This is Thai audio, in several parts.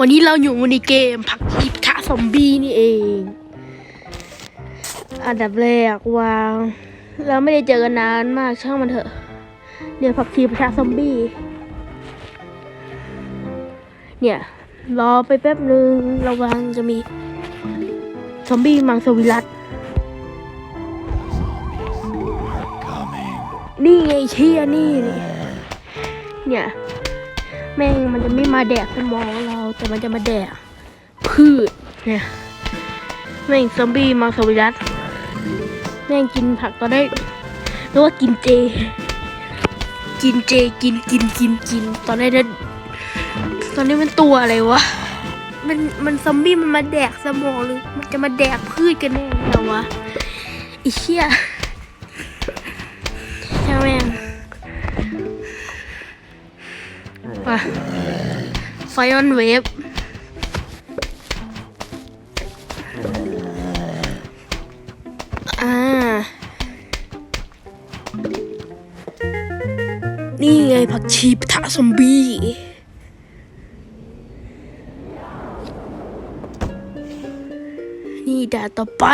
วันนี้เราอยู่ในเกมผักชีปะทะซอมบี้นี่เอง อันดับแรกวาง เราไม่ได้เจอกันนานมากช่างมันเถอะ เดี๋ยวผักชีปะทะซอมบี้ เนี่ย รอไปแป๊บนึง ระวังจะมีซอมบี้มังสวิรัตนี่ไงเชียนนี่ เนี่ย แม่งมันจะไม่มาแดกสมองเรา แต่มันจะมาแดกพืชเนี่ยแม่งซอมบี้มังสวิรัตแม่งกินผักก็ได้เรียกว่ากินเจ กินเจกินกินกินกิน ตอนนี้เนี่ยตอนนี้มันตัวอะไรวะมันมันซอมบี้มันมาแดกสมองหรือมันจะมาแดกพืชกันแน่เหรอวะไอีเชี่ยช่างแม่ง ไฟออนเวฟอ่า นี่ไงผักชีปะทะซอมบี้นี่ด่าต่อไป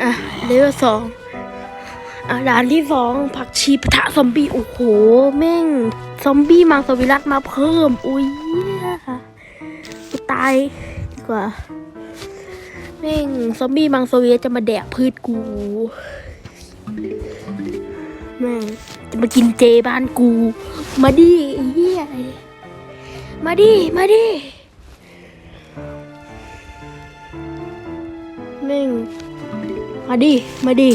อะเลเวลสอง ด่านที่สองผักชีปะทะซอมบี้ โอ้โห แม่ง ซอมบี้มังสวิรัตมาเพิ่ม อุ้ยกูตายดีกว่า แม่ง ซอมบี้มังสวิรัตจะมาแดกพืชกู แม่ง จะมากินเจบ้านกู มาดิเฮียมาดิ มาดิ แม่ง มาดิ มาดิ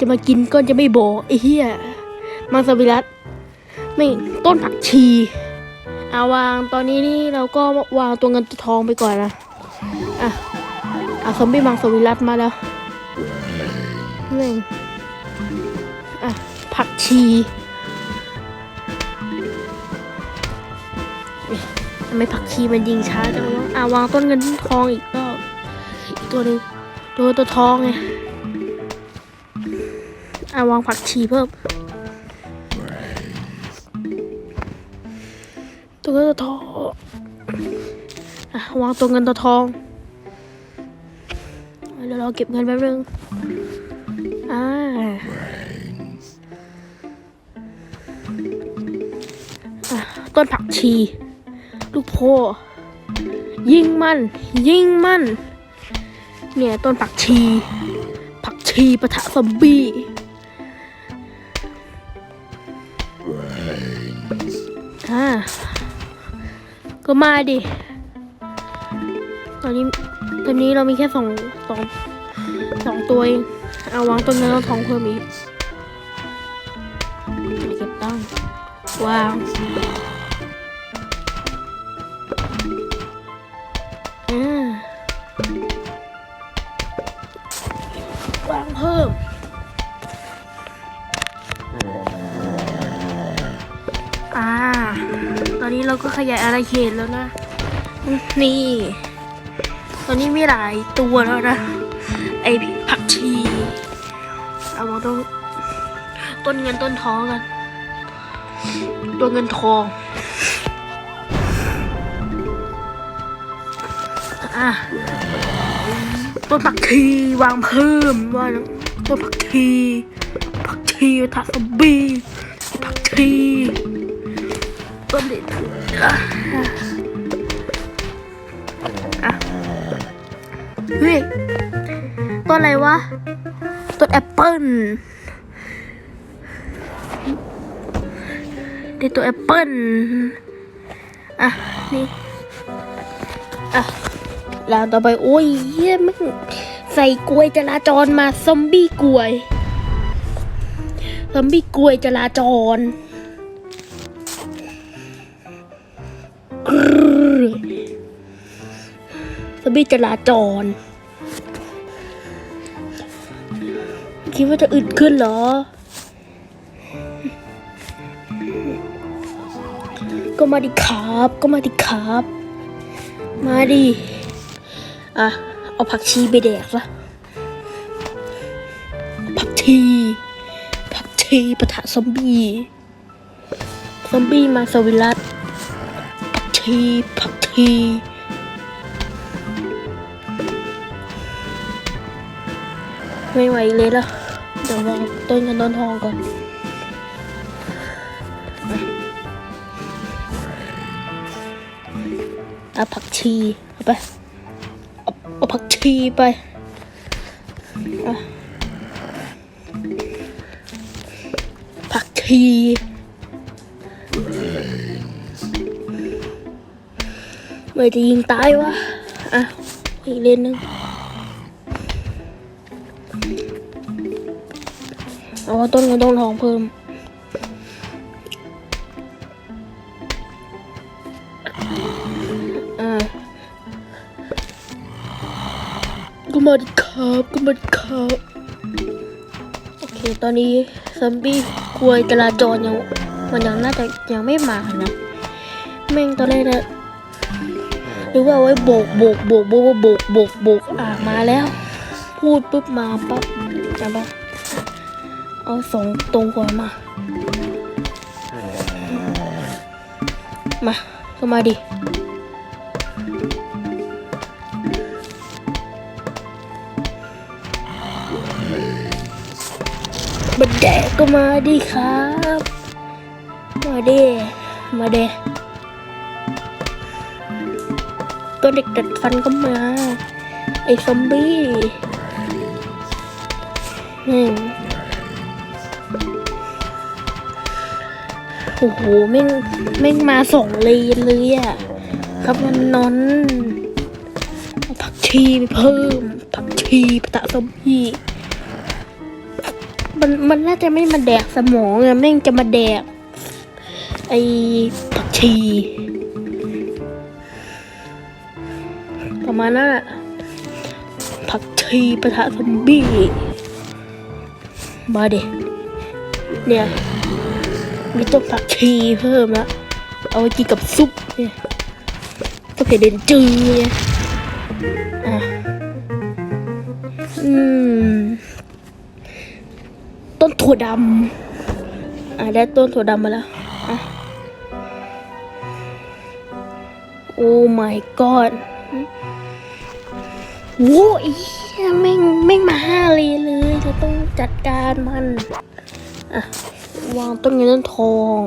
จะมากินก็จะไม่บอกไอ้เหี้ยมังสวิรัตไม่ต้นผักชีอาวางตอนนี้นี่เราก็วางตัวเงินตัวทองไปก่อนนะอะอะซอมบี้มังสวิรัตมาแล้วนี่งอะผักชีทำไมผักชีมันยิงช้าจังวะอะวางต้นเงินต้นทองอีกรอบอีกตัวหนึงตัวตัวทองไง อะวางผักชีเพิ่มตัวเงินตัวทองอะวางตัวเงินตัวทองเดี๋ยวเราเก็บเงินแป๊บนึงอ่าต้นผักชี ลูกโพยิงมันยิงมันเนี่ย ต้นผักชี ผักชีปะทะซอมบี้ อ่าก็มาดิ ตอนนี้ตอนนี้เรามีแค่สองสองสองตัวเอง เอาวางต้นเงินต้นทองเพิ่มอีกไม่เก็บตังค์วางอ่าวางเพิ่ม อนนี้เราก็ขยายอาณาเขตแล้วนะ นี่ ตอนนี้มีหลายตัวแล้วนะ ไอผักชี เอามาต้นต้นเงินต้นทองกัน ตัวเงินทอง อะต้นผักชีวางเพิ่มว่านะต้นผักชีผักชีทัสบีผักชี ต้นเด็ดอะอะเฮ้ยต้นอะไรวะต้นแอปเปิ้ลเด็ดตัวแอปเปิ้ลอะ นี่ อะ แล้วต่อไป โอ้ยเยี่ยมงใส่กลวยจราจรมา ซอมบี้กลวย ซอมบี้กลวยจราจร อบี้จราจร คิดว่าจะอึดขึ้นเหรอ ก็มาดิครับ ก็มาดิครับ มาดิ อะ เอาผักชีไปแดกละผักชี ผักชีปะทะซอมบี้ ซอมบี้มาสวิรัตผักชีผักชี ไม่ไหวเลยละเดี๋ยวรอต้นเงินต้นทองก่อนเอาผักชีเอาไปเอาเอาผักชีไปผักชีเมื่อจะยิงตายวะอะอีกเลนหนึง เอาต้นเงินต้นทองเพิ่ม อ่าก็มาดิครับก็มาดิครับ โอเค ตอนนี้ซอมบี้ควยจราจรยังมันยังน่าจะยังไม่มานะ แม่งตอนแรกนะหรือว่าเอาไว้โบกโบกโบกโบกโบกโบกโบกอ่ามาแล้ว พูดปุ๊บมาปั๊บจำปะ เอาสองตัวมา มาก็มาดิ บันแดกก็มาดิครับ มาเดมาเดตัวเด็กดัดฟันก็มา ไอ้ซอมบี้อืม โอ้โหแม่งแม่งมาสองเลนเลยอะครับมันนอนผักชีไปเพิ่มผักชีปะตะซอมบี้มันมันน่าจะไม่มาแดกสมองอะแม่งจะมาแดก ไอ้ผักชีประมาณนั้นอะผักชีปะทะซอมบี้มาเด็เนี่ย มีต้นผักชีเพิ่มละเอาไว้กินกับซุปเนี่ยก็เผ็ดเด่นจืดเนี่ยอะอืมต้นถั่วดำอะได้ต้นถั่วดำมาแล้วอะโอ้ my god โว้ยเหี้ยแม่งแม่งมาห้าเลยเลยเราต้องจัดการมัน อะ วางต้นเงินต้นทอง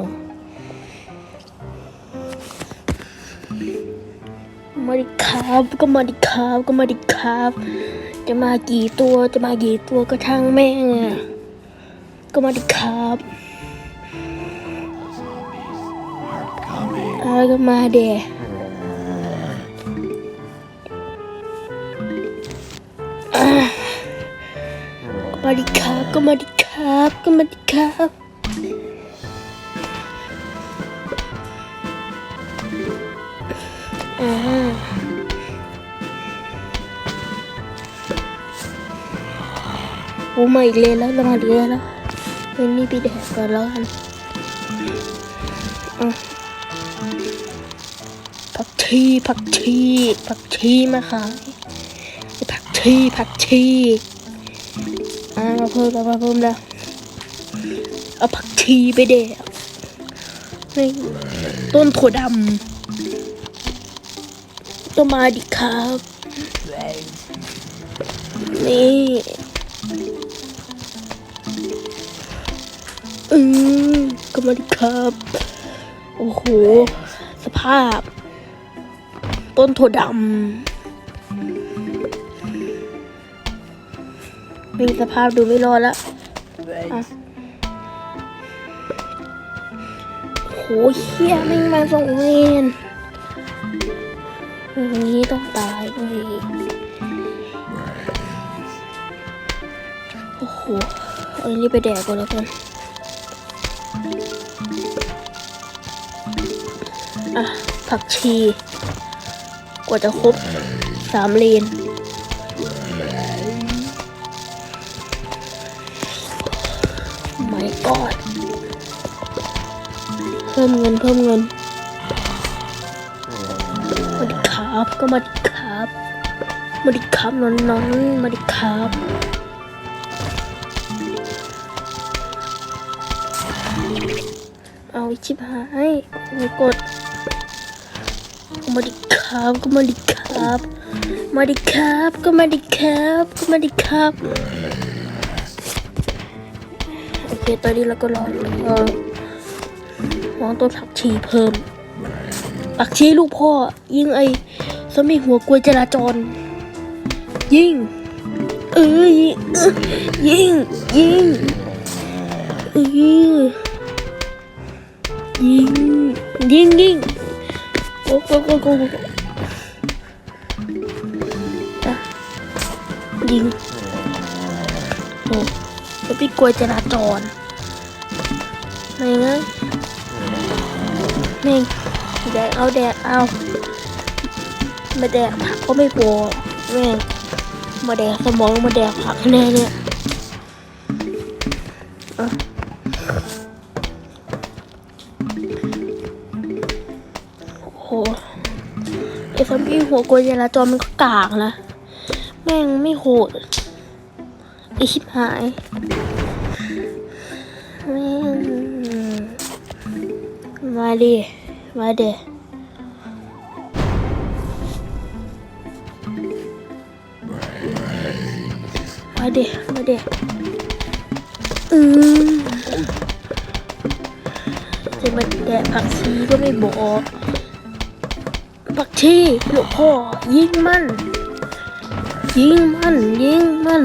มาดิครับก็มาดิครับก็มาดิครับ จะมากี่ตัวจะมากี่ตัวก็ทั้งแม่งอะก็มาดิครับ Coming. อาก็มาเดะก็มาดิครับก็มาดิครับก็มาดิครับ โอ้มาอีกเลยแล้วเรามาอีกเลยแล้วเป็นนี่ไปแดกก่อนแล้วกันผักชีผักชีผักชีมาขายผักชีผักชีอ่ามาเพิ่มแล้วมาเพิ่มแล้วเอาผักชีไปแดกต้นถั่วดำ ต้องมาดิครับ นี่อืมก็มาดิครับ โอ้โห สภาพ ต้นถั่วดำมีสภาพดูไม่รอดละโอะโหเฮียไม่มาส่งเวน นี้ต้องตายเลยโอ้โหเอาอันนี้ไปแดกก่อนแล้วกันอะผักชี กว่าจะครบสามเลนไม่กอดเพิ่มเงินเพิ่มเงิน ครับ ก็มาดิครับ มาดิครับน้อนนอนมาดิครับ เอาชิบหายไม่กดมาดิครับก็มาดิครับ มาดิครับ ก็มาดิครับ ก็มาดิครับโอเคตอนนี้เราก็รอรอมองต้นผักชีเพิ่มผักชีลูกพ่อ ยิงไอ สมีหัวกลวยจราจร ยิงเออยิงยิงยิงเออยิงยิงยิงโอ้โกโกโกโกโกอะยิงโอ้แล้วพี่กลวยจราจรไรเงี้ยนี่แดกเอาแดกเอา มาแดกผักก็ไม่พอแม่งมาแดกสมองมาแดกผักแน่เนี่ยอะโอ้โหไอ้ซอมบี้หัวโกยจราจรมันก็กากนะ แม่งไม่โหดไอชิบหายแมงมาดิ มาเด เดมาเดอืมจะมาแดกผักชีก็ไม่บอกผักชีหลูกพ่อยิงมัน ยิงมัน ยิงมัน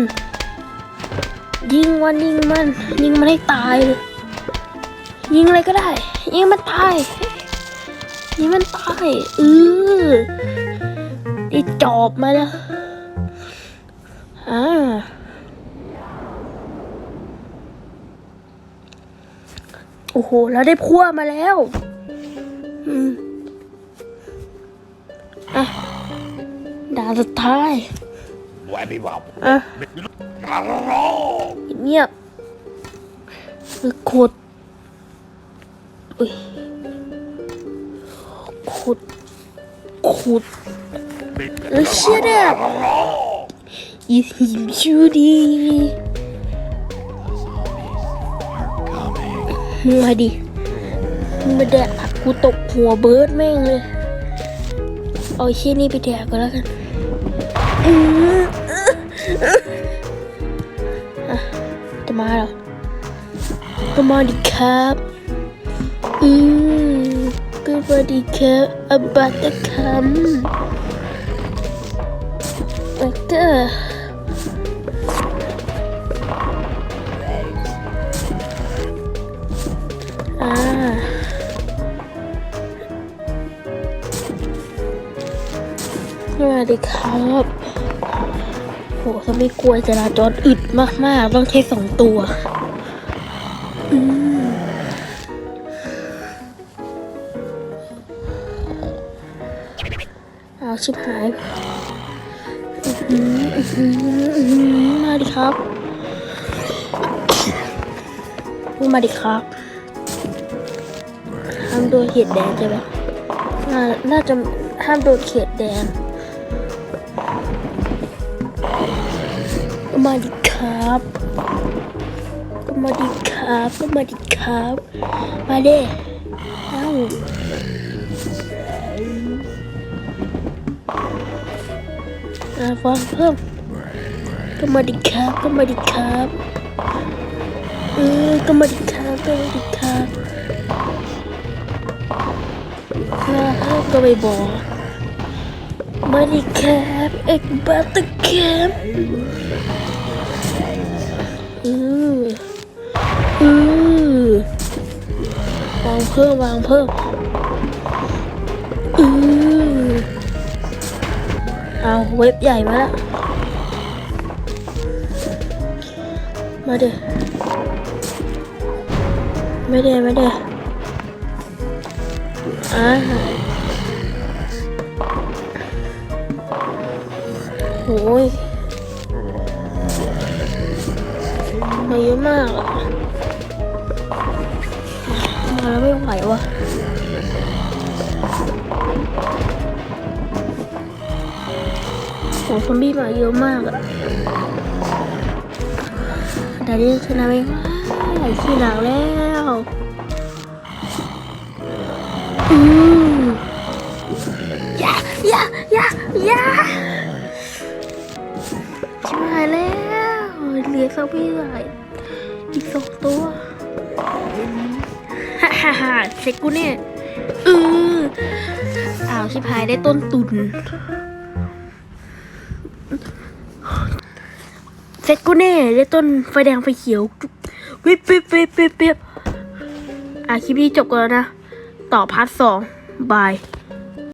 ยิงมันยิงมัน ยิงมันให้ตายเลยยิงอะไรก็ได้ ยิงมันตายยิงมันตายเออได้จอบมาแล้วอ่า โอ้โหเราได้พั่วมาแล้วอืมอะด่านสุดท้าย Wabby Bob. อะ เงียบเออขุดอุ้ยขุด ขุด แล้วเชื่อได้อีหิมชูดี มึงมาดิมึงมาแดกผักกูตกหัวเบิร์ดแม่งเลย เอาเชี่ยนี่ไปแดกก็แล้วกันจะมาเหรอก็มาดิครับ อืมก็มาดิครับอับัตตะคำแล้วก็ อ่ามาดิครับโหถ้าไม่กลัวจราจรอึดมาก ๆ ต้องใช้สองตัวอืมเอาชิบหายมาดิครับ มาดิครับามโดนเขตแดงใช่ไหมน่าน่าจะห้ามโดนเขตแดง มาดิครับก็มาดิครับก็มาดิครับ มาเด้เอ้าอาฟังเพิ่มก็มาดิครับก็มาดิครับ เออก็มาดิครับก็มาดิครับ ก็ไม่บอกมาดิครับเอ็กบัตตะครับอืออือวางเพิ่มวางเพิ่มอือเอาเว็บใหญ่มาแล้วมาเด้ไม่ได้ไม่ได้อ่า โอ้ยมาเยอะมากอะมาแล้วไม่ไหววะโอ้ซอมบี้มาเยอะมากอะแต่นี่ชนะไม่ได้ขี้หนักแล้วอืมยายายายา หายแล้วเหลือซอมบี้เหลยอีกสองตัวฮ่าฮ่าฮ่าเซ็กกูเนี่ยเอออ้าวชิบหายได้ต้นตุนเซ็กกูเน่ได้ต้นไฟแดงไฟเขียววิบวิบวิบวิบวิบอะคลิปนี้จบกันแล้วนะ ต่อพาร์ทสองบาย